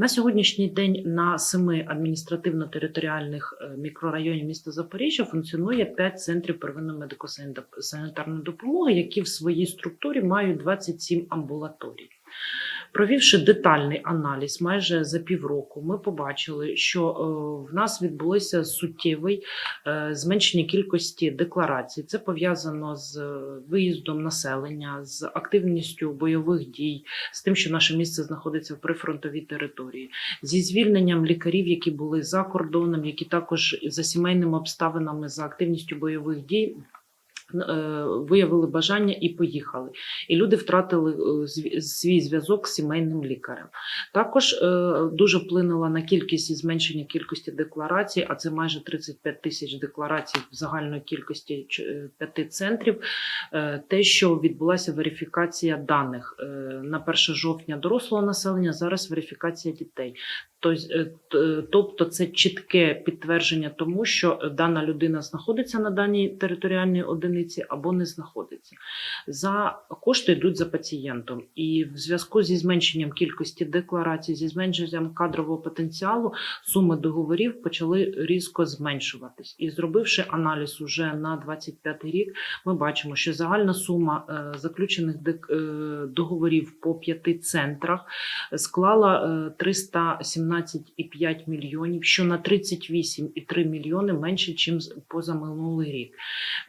На сьогоднішній день на семи адміністративно-територіальних е, мікрорайонів міста Запоріжжя функціонує 5 центрів первинної медико-санітарної допомоги, які в своїй структурі мають 27 амбулаторій. Провівши детальний аналіз майже за півроку, ми побачили, що е, в нас відбулося суттєвий е, зменшення кількості декларацій. Це пов'язано з е, виїздом населення, з активністю бойових дій, з тим, що наше місце знаходиться в прифронтовій території, зі звільненням лікарів, які були за кордоном, які також за сімейними обставинами, за активністю бойових дій. Е, Виявили бажання і поїхали, і люди втратили е, свій зв'язок з сімейним лікарем. Також е, дуже вплинула на кількість і зменшення кількості декларацій, а це майже 35 тисяч декларацій в загальної кількості п'яти центрів. Те, що відбулася верифікація даних на 1 жовтня дорослого населення, зараз верифікація дітей. Тобто, е, е, тобто це чітке підтвердження тому, що дана людина знаходиться на даній територіальній одиниці або не знаходиться. За кошти йдуть за пацієнтом, і в зв'язку зі зменшенням кількості декларацій, зі зменшенням кадрового потенціалу, суми договорів почали різко зменшуватись. І зробивши аналіз уже на 25 рік, ми бачимо, що загальна сума е, заключених договорів по п'яти центрах склала 317 18,5 мільйонів, що на 38,3 мільйони менше, ніж поза минулий рік.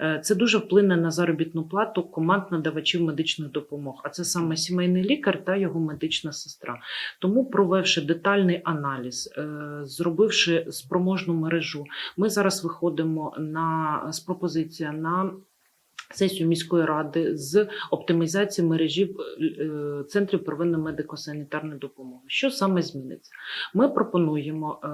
Е, це дуже вплине на заробітну плату команд надавачів медичних допомог. А це саме сімейний лікар та його медична сестра. Тому, провевши детальний аналіз, е, зробивши спроможну мережу, ми зараз виходимо на з пропозиція на. Сесію міської ради з оптимізації мережі е, центрів первинної медико-санітарної допомоги. Що саме зміниться? Ми пропонуємо е,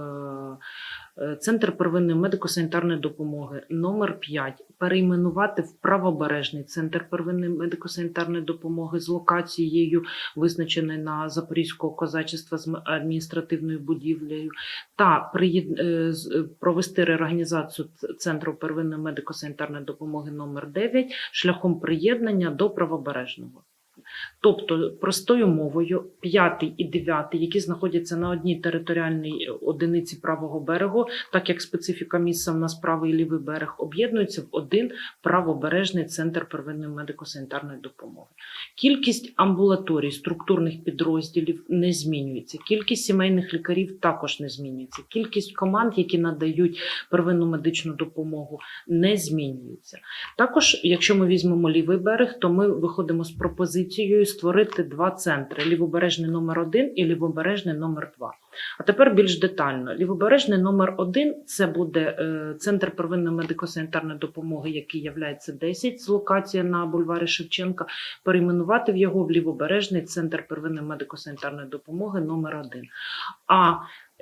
центр первинної медико-санітарної допомоги номер 5 перейменувати в правобережний центр первинної медико-санітарної допомоги з локацією, визначеною на Запорізького козачества з адміністративною будівлею, та е, е, провести реорганізацію центру первинної медико-санітарної допомоги номер 9 шляхом приєднання до правобережного. Тобто, простою мовою, п'ятий і дев'ятий, які знаходяться на одній територіальній одиниці правого берегу, так як специфіка місця в нас правий і лівий берег, об'єднуються в один правобережний центр первинної медико-санітарної допомоги. Кількість амбулаторій, структурних підрозділів не змінюється. Кількість сімейних лікарів також не змінюється. Кількість команд, які надають первинну медичну допомогу, не змінюється. Також, якщо ми візьмемо лівий берег, то ми виходимо з пропозицією створити два центри: лівобережний номер 1 і лівобережний номер 2. А тепер більш детально. Лівобережний номер 1 це буде е, центр первинної медико-санітарної допомоги, який являється 10 з локації на бульварі Шевченка, перейменувати в його в лівобережний центр первинної медико-санітарної допомоги номер 1. А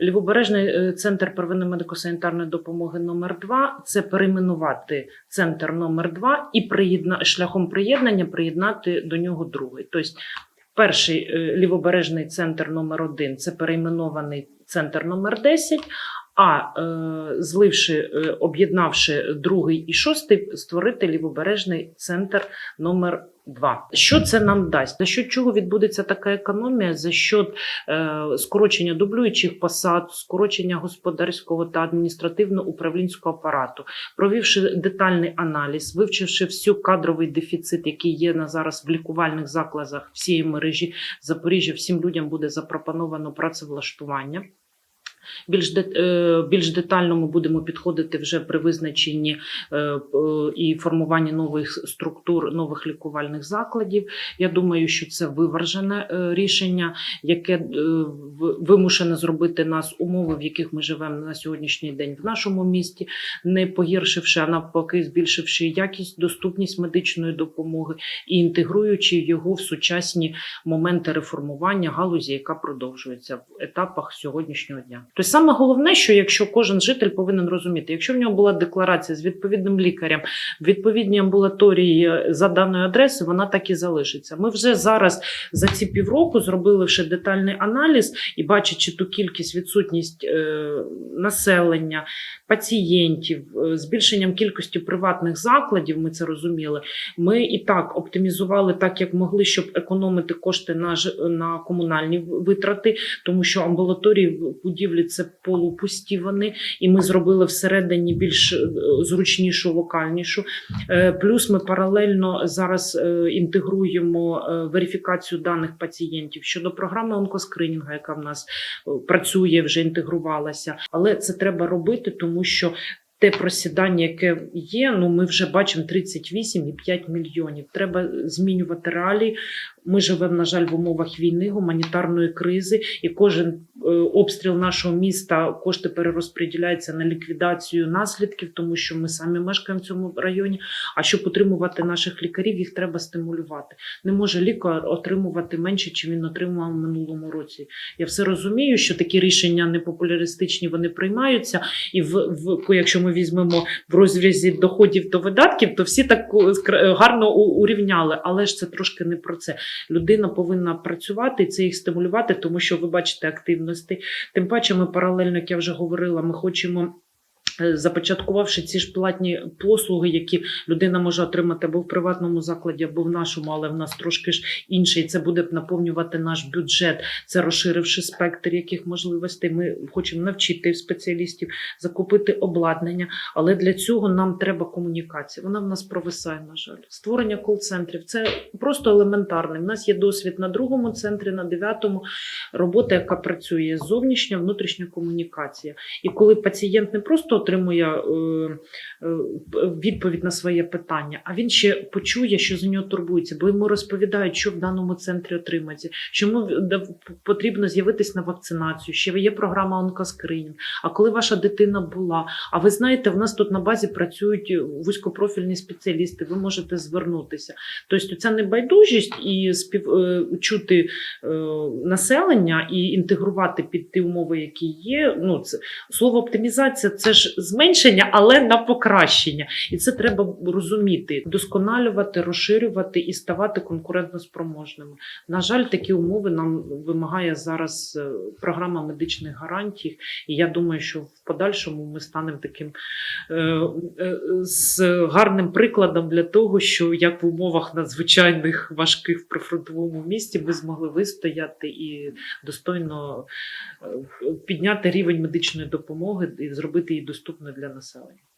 Лівобережний е, центр первинної медико-санітарної допомоги номер 2 це перейменувати центр номер 2 і приєдна... шляхом приєднання приєднати до нього другий. Тобто перший е, лівобережний центр номер 1 це перейменований центр номер 10, а е, зливши, е, об'єднавши другий і шостий, створити лівобережний центр номер 2. Що це нам дасть? За що чого відбудеться така економія? За що е, скорочення дублюючих посад, скорочення господарського та адміністративно-управлінського апарату, провівши детальний аналіз, вивчивши всю кадровий дефіцит, який є на зараз в лікувальних закладах всієї мережі Запоріжжя, всім людям буде запропоновано працевлаштування. Більш, е, більш детально ми будемо підходити вже при визначенні е, і формуванні нових структур, нових лікувальних закладів. Я думаю, що це виважене е, рішення, яке вимушене зробити нас умови, в яких ми живемо на сьогоднішній день в нашому місті, не погіршивши, а навпаки, збільшивши якість, доступність медичної допомоги і інтегруючи його в сучасні моменти реформування галузі, яка продовжується в етапах сьогоднішнього дня. Тобто саме головне, що якщо кожен житель повинен розуміти, якщо в нього була декларація з відповідним лікарем відповідній амбулаторії за даною адресою, вона так і залишиться. Ми вже зараз за ці півроку зробили вже детальний аналіз і бачачи ту кількість відсутність е, населення, пацієнтів, е, збільшенням кількості приватних закладів, ми це розуміли. Ми і так оптимізували так, як могли, щоб економити кошти на, на комунальні витрати, тому що амбулаторії будівлі це полупусті вони, і ми зробили всередині більш е, зручнішу, локальнішу. Е, Плюс ми паралельно зараз е, інтегруємо верифікацію даних пацієнтів щодо програми онкоскринінгу, яка в нас працює, вже інтегрувалася. Але це треба робити, тому що. Те просідання, яке є, ну ми вже бачимо 38,5 мільйонів. Треба змінювати реалії. Ми живемо, на жаль, в умовах війни, гуманітарної кризи, і кожен обстріл нашого міста кошти перерозподіляються на ліквідацію наслідків, тому що ми самі мешкаємо в цьому районі. А щоб утримувати наших лікарів, їх треба стимулювати. Не може лікар отримувати менше, чим він отримував в минулому році. Я все розумію, що такі рішення непопуляристичні вони приймаються, і в, в якщо ми візьмемо в розрізі доходів до видатків, то всі так е, гарно урівняли, але ж це трошки не про це. Людина повинна працювати і це їх стимулювати, тому що ви бачите активності. Тим паче, ми паралельно, як я вже говорила, ми хочемо. Е, Започаткувавши ці ж платні послуги, які людина може отримати або в приватному закладі, або в нашому, але в нас трошки ж інший. Це буде наповнювати наш бюджет, це розширивши спектр яких можливостей. Ми хочемо навчити спеціалістів, закупити обладнання. Але для цього нам треба комунікація. Вона в нас провисає, на жаль. Створення кол-центрів це просто елементарне. У нас є досвід на другому центрі, на дев'ятому робота, яка працює зовнішня, внутрішня комунікація. І коли пацієнт не просто отримує е, е, відповідь на своє питання, а він ще почує, що за нього турбується, бо йому розповідають, що в даному центрі отримається, що йому потрібно з'явитись на вакцинацію, ще є програма онкоскринінг. А коли ваша дитина була, а ви знаєте, в нас тут на базі працюють вузькопрофільні спеціалісти, ви можете звернутися. Тобто ця небайдужість і спів е, чути е, населення і інтегрувати під ті умови, які є. Ну це слово оптимізація це ж зменшення, але на покращення. І це треба розуміти, досконалювати, розширювати і ставати конкурентноспроможними. На жаль, такі умови нам вимагає зараз е, програма медичних гарантій. І я думаю, що в подальшому ми станемо таким е, е, з гарним прикладом для того, що як в умовах надзвичайних важких в прифронтовому місті ми змогли вистояти і достойно е, підняти рівень медичної допомоги і зробити її доступною для населення.